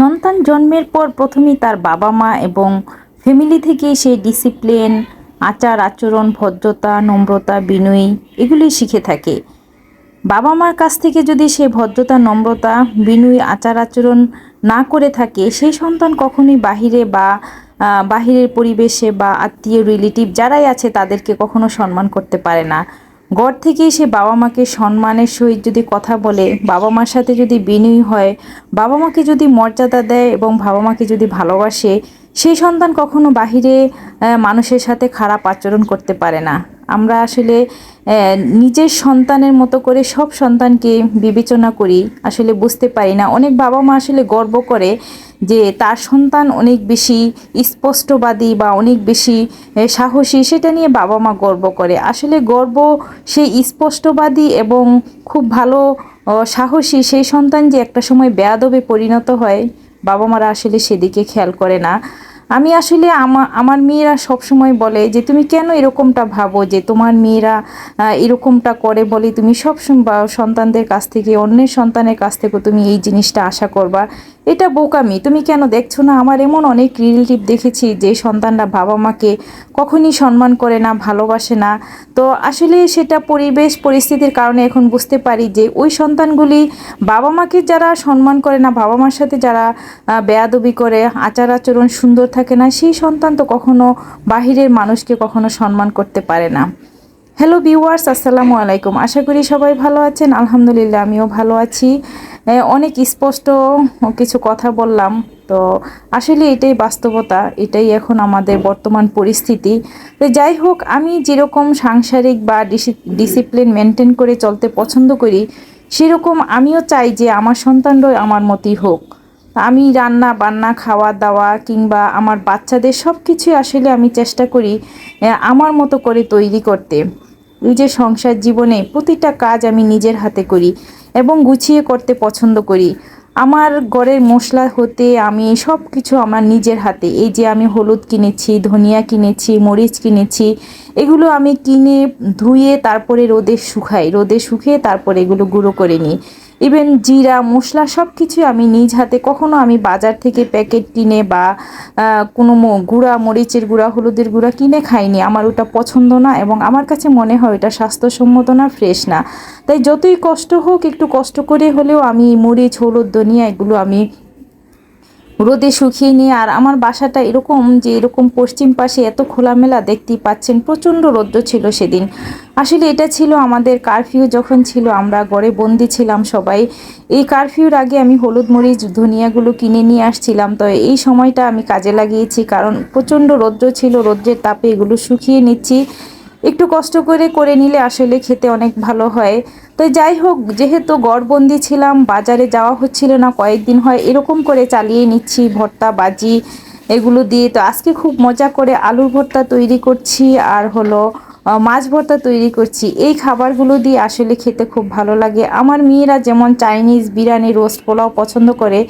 সন্তান জন্মের পর প্রথমেই তার বাবা মা এবং ফ্যামিলি থেকে সে ডিসিপ্লিন আচার, আচরণ, ভদ্রতা, নম্রতা, বিনয়ী এগুলি শিখে থাকে। বাবা মার কাছ থেকে যদি সে ভদ্রতা, নম্রতা, বিনয়ী আচার, আচরণ না করে থাকে, সেই সন্তান কখনোই বাহিরে বা বাহিরের পরিবেশে বা আত্মীয় রিলেটিভ যারাই আছে তাদেরকে কখনো সম্মান করতে পারে না। ঘর থেকে সে বাবা মাকে সম্মানের সহিত যদি কথা বলে, বাবা মার সাথে যদি বিনয়ী হয়, বাবা মাকে যদি মর্যাদা দেয় এবং বাবা মাকে যদি ভালোবাসে, সেই সন্তান কখনো বাহিরে মানুষের সাথে খারাপ আচরণ করতে পারে না। আমরা আসলে নিজের সন্তানের মতো করে সব সন্তানকে বিবেচনা করি, আসলে বুঝতে পারি না। অনেক বাবা মা আসলে গর্ব করে যে তার সন্তান অনেক বেশি স্পষ্টবাদী বা অনেক বেশি সাহসী, সেটা নিয়ে বাবা মা গর্ব করে। আসলে গর্ব সেই স্পষ্টবাদী এবং খুব ভালো সাহসী, সেই সন্তান যে একটা সময় বেয়াদবে পরিণত হয় বাবা মারা আসলে সেদিকে খেয়াল করে না। আমি আসলে আমার আমার মেয়েরা সবসময় বলে যে, তুমি কেন এরকমটা ভাবো যে, তোমার মেয়েরা এরকমটা করে বলে তুমি সব সন্তানদের কাছ থেকে, অন্যের সন্তানের কাছ থেকে তুমি এই জিনিসটা আশা করবা? এটা বোকামি। তুমি কেন দেখছ না? আমার এমন অনেক রিলেটিভ দেখেছি যে, সন্তানরা বাবা মাকে কখনই সম্মান করে না, ভালোবাসে না। তো আসলে সেটা পরিবেশ, পরিস্থিতির কারণে এখন বুঝতে পারি যে ওই সন্তানগুলি বাবা মাকে যারা সম্মান করে না বাবা মার সাথে যারা বেয়াদবি করে, আচার আচরণ সুন্দর থাকে না, সেই সন্তান তো কখনো বাহিরের মানুষকে কখনো সম্মান করতে পারে না। হ্যালো ভিউয়ার্স আসসালামু আলাইকুম। আশা করি সবাই ভালো আছেন। আলহামদুলিল্লাহ, আমিও ভালো আছি। অনেক স্পষ্ট কিছু কথা বললাম। তো আসলে এটাই বাস্তবতা, এটাই এখন আমাদের বর্তমান পরিস্থিতি। তো যাই হোক, আমি যেরকম সাংসারিক বা ডিসিপ্লিন মেনটেন করে চলতে পছন্দ করি, সেরকম আমিও চাই যে আমার সন্তানরাও আমার মতোই হোক। আমি রান্না, বান্না খাওয়া দাওয়া কিংবা আমার বাচ্চাদের সব কিছুই আসলে আমি চেষ্টা করি আমার মতো করে তৈরি করতে। এই যে সংসার জীবনে প্রতিটা কাজ আমি নিজের হাতে করি এবং গুছিয়ে করতে পছন্দ করি। আমার ঘরের মশলা হতে আমি সব কিছু আমার নিজের হাতে। এই যে আমি হলুদ কিনেছি, ধনিয়া কিনেছি, মরিচ কিনেছি, এগুলো আমি কিনে ধুয়ে তারপরে রোদে শুকাই। রোদে শুকিয়ে তারপরে এগুলো গুঁড়ো করে নিই। ইভেন জিরা, মশলা সব কিছুই আমি নিজ হাতে, কখনো আমি বাজার থেকে প্যাকেট কিনে বা কোনো গুঁড়া, মরিচের গুঁড়া, হলুদের গুঁড়া কিনে খাইনি। আমার ওটা পছন্দ না এবং আমার কাছে মনে হয় ওটা স্বাস্থ্যসম্মত না ফ্রেশ না। তাই যতই কষ্ট হোক, একটু কষ্ট করে হলেও আমি মরিচ, হলুদ, ধনিয়া এগুলো আমি রোদে শুকিয়ে নিয়ে, আর আমার বাসাটা এরকম যে এরকম পশ্চিম পাশে এত খোলামেলা দেখতেই পাচ্ছেন, প্রচণ্ড রৌদ্র ছিল সেদিন। আসলে এটা ছিল আমাদের কারফিউ যখন ছিল, আমরা গড়ে বন্দি ছিলাম সবাই। এই কারফিউর আগে আমি হলুদ মরিচ, ধনিয়াগুলো কিনে নিয়ে আসছিলাম, তো এই সময়টা আমি কাজে লাগিয়েছি, কারণ প্রচণ্ড রৌদ্র ছিল, রৌদ্রের তাপে এগুলো শুকিয়ে নিচ্ছি। একটু কষ্ট করে করে নিলে আসলে খেতে অনেক ভালো হয়। তো যাই হোক, যেহেতু গড়বন্দি ছিলাম, বাজারে যাওয়া হচ্ছিল না, কয়েকদিন হয় এরকম করে চালিয়ে নিচ্ছি, ভর্তা, বাজি এগুলো দিয়ে। তো আজকে খুব মজা করে আলুর ভর্তা তৈরি করছি, আর হলো মাছ ভর্তা তৈরি করছি। এই খাবারগুলো দিয়ে আসলে খেতে খুব ভালো লাগে। আমার মেয়েরা যেমন চাইনিজ বিরিয়ানি, রোস্ট পোলাও পছন্দ করে,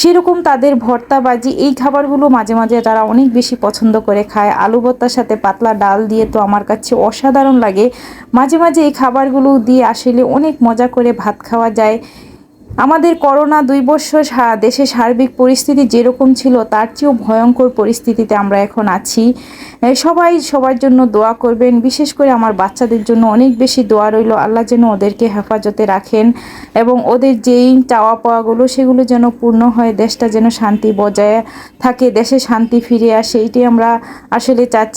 সেরকম তাদের ভর্তা বাজি এই খাবারগুলো মাঝে মাঝে তারা অনেক বেশি পছন্দ করে খায়। আলু ভর্তার সাথে পাতলা ডাল দিয়ে তো আমার কাছে অসাধারণ লাগে। মাঝে মাঝে এই খাবারগুলো দিয়ে আসলে অনেক মজা করে ভাত খাওয়া যায়। আমাদের করোনা দুই বছর দেশে সার্বিক পরিস্থিতি যেরকম ছিল, তার চেয়েও ভয়ঙ্কর পরিস্থিতিতে আমরা এখন আছি। সবাই সবার জন্য দোয়া করবেন। বিশেষ করে আমার বাচ্চাদের জন্য অনেক বেশি দোয়া রইল। আল্লাহ যেন ওদেরকে হেফাজতে রাখেন এবং ওদের যেই চাওয়া পাওয়াগুলো সেগুলো যেন পূর্ণ হয়, দেশটা যেন শান্তি বজায় থাকে, দেশে শান্তি ফিরে আসে এইটাই আমরা আসলে চাচ্ছি।